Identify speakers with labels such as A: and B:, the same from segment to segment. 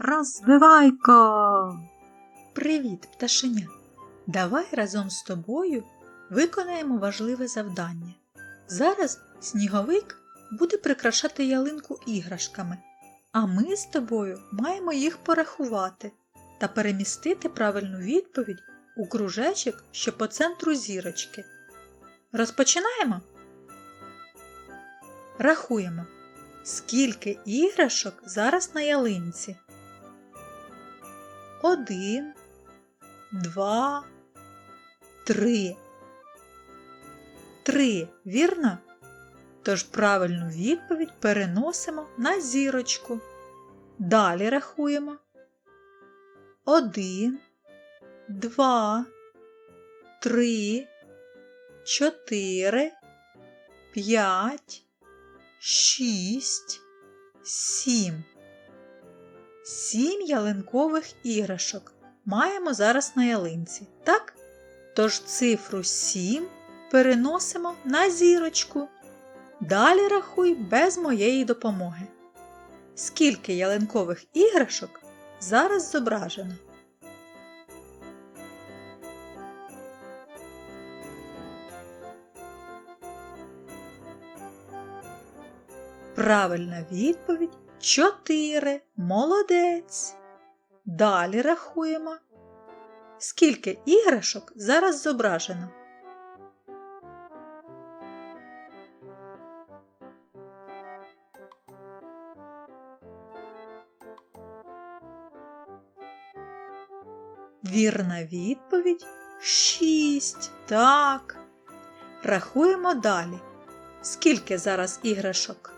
A: Розвивайко! Привіт, пташеня! Давай разом з тобою виконаємо важливе завдання. Зараз сніговик буде прикрашати ялинку іграшками, а ми з тобою маємо їх порахувати та перемістити правильну відповідь у кружечок, що по центру зірочки. Розпочинаємо? Рахуємо, скільки іграшок зараз на ялинці. Один, два, три. Три, вірно? Тож правильну відповідь переносимо на зірочку. Далі рахуємо. Один, два, три, чотири, п'ять, шість, сім. Сім ялинкових іграшок маємо зараз на ялинці, так? Тож цифру 7 переносимо на зірочку. Далі рахуй без моєї допомоги. Скільки ялинкових іграшок зараз зображено? Правильна відповідь 4. Молодець. Далі рахуємо. Скільки іграшок зараз зображено? Вірна відповідь 6. Так. Рахуємо далі. Скільки зараз іграшок?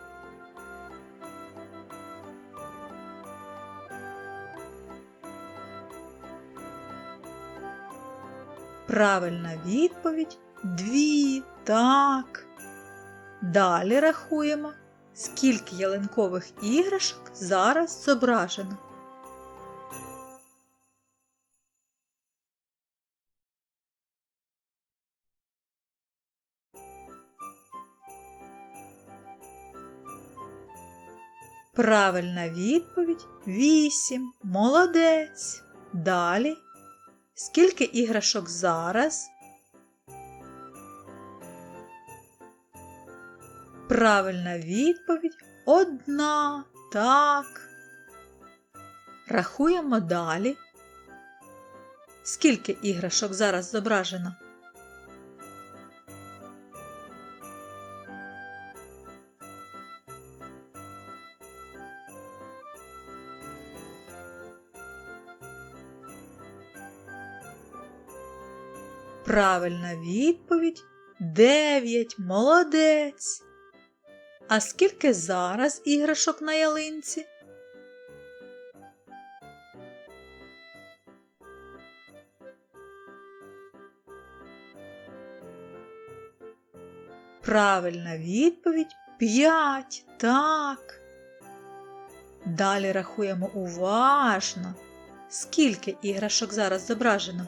A: Правильна відповідь дві. Так. Далі рахуємо, скільки ялинкових іграшок зараз зображено. Правильна відповідь вісім. Молодець. Далі. Скільки іграшок зараз? Правильна відповідь одна. Так. Рахуємо далі. Скільки іграшок зараз зображено? Правильна відповідь 9. Молодець. А скільки зараз іграшок на ялинці? Правильна відповідь 5. Так. Далі рахуємо уважно. Скільки іграшок зараз зображено?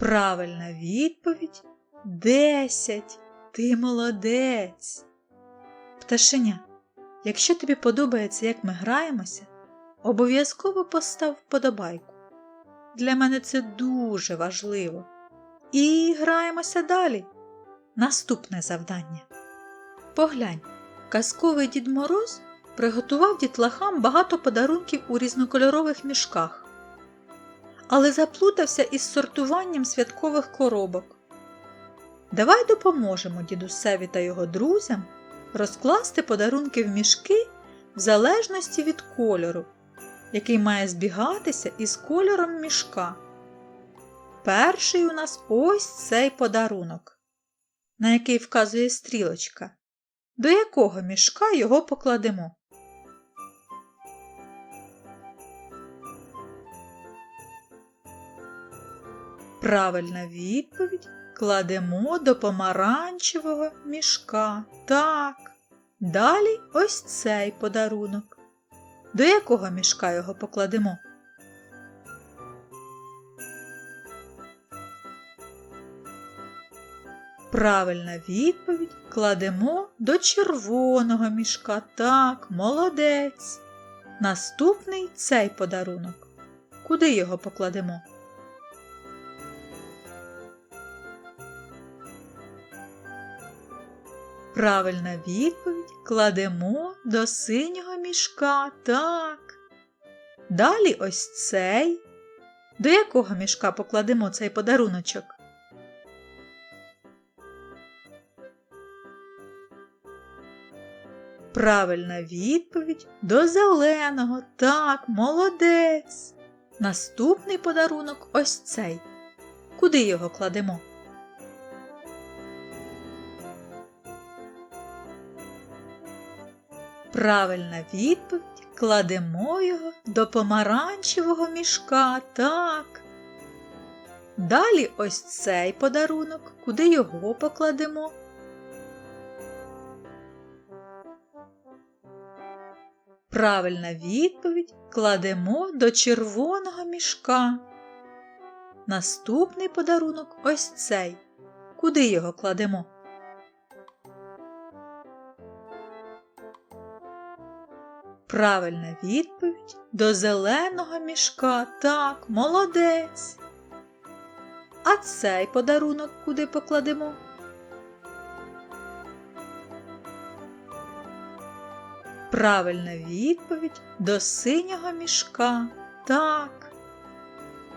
A: Правильна відповідь 10. Ти молодець. Пташеня, якщо тобі подобається, як ми граємося, обов'язково постав вподобайку. Для мене це дуже важливо. І граємося далі. Наступне завдання. Поглянь, казковий Дід Мороз приготував дітлахам багато подарунків у різнокольорових мішках але заплутався із сортуванням святкових коробок. Давай допоможемо дідусеві та його друзям розкласти подарунки в мішки в залежності від кольору, який має збігатися із кольором мішка. Перший у нас ось цей подарунок, на який вказує стрілочка, до якого мішка його покладемо. Правильна відповідь кладемо до помаранчевого мішка. Так. Далі ось цей подарунок. До якого мішка його покладемо? Правильна відповідь кладемо до червоного мішка. Так, молодець. Наступний цей подарунок. Куди його покладемо? Правильна відповідь кладемо до синього мішка. Так. Далі ось цей. До якого мішка покладемо цей подаруночок? Правильна відповідь до зеленого. Так, молодець. Наступний подарунок ось цей. Куди його кладемо? Правильна відповідь кладемо його до помаранчевого мішка. Так. Далі ось цей подарунок. Куди його покладемо? Правильна відповідь кладемо до червоного мішка. Наступний подарунок ось цей. Куди його кладемо? Правильна відповідь до зеленого мішка. Так, молодець. А цей подарунок куди покладемо? Правильна відповідь до синього мішка. Так.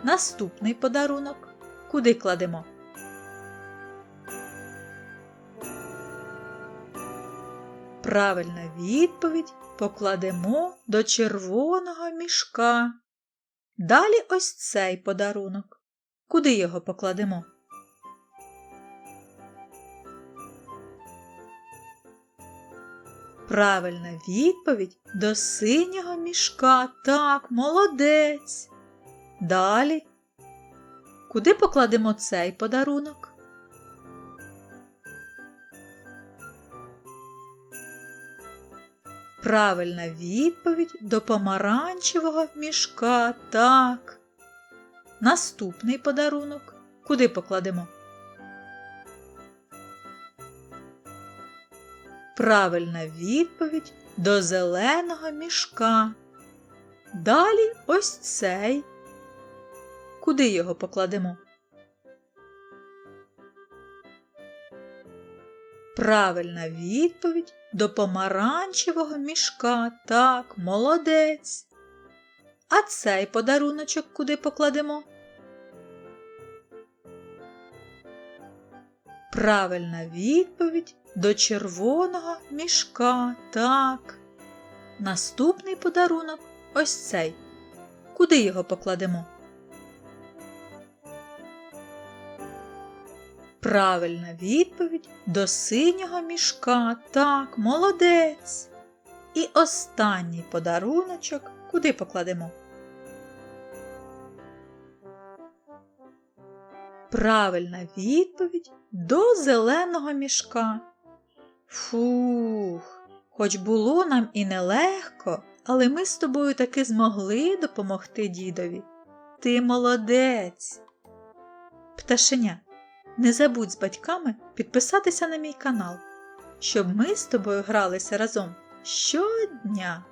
A: Наступний подарунок. Куди кладемо? Правильна відповідь покладемо до червоного мішка. Далі ось цей подарунок. Куди його покладемо? Правильна відповідь до синього мішка. Так, молодець. Далі. Куди покладемо цей подарунок? Правильна відповідь до помаранчевого мішка. Так. Наступний подарунок. Куди покладемо? Правильна відповідь до зеленого мішка. Далі ось цей. Куди його покладемо? Правильна відповідь до помаранчевого мішка. Так, молодець. А цей подаруночок куди покладемо? Правильна відповідь до червоного мішка. Так. Наступний подарунок ось цей. Куди його покладемо? Правильна відповідь до синього мішка. Так, молодець. І останній подаруночок куди покладемо? Правильна відповідь до зеленого мішка. Фух, хоч було нам і нелегко, але ми з тобою таки змогли допомогти дідові. Ти молодець. Пташеня, не забудь з батьками підписатися на мій канал, щоб ми з тобою гралися разом щодня.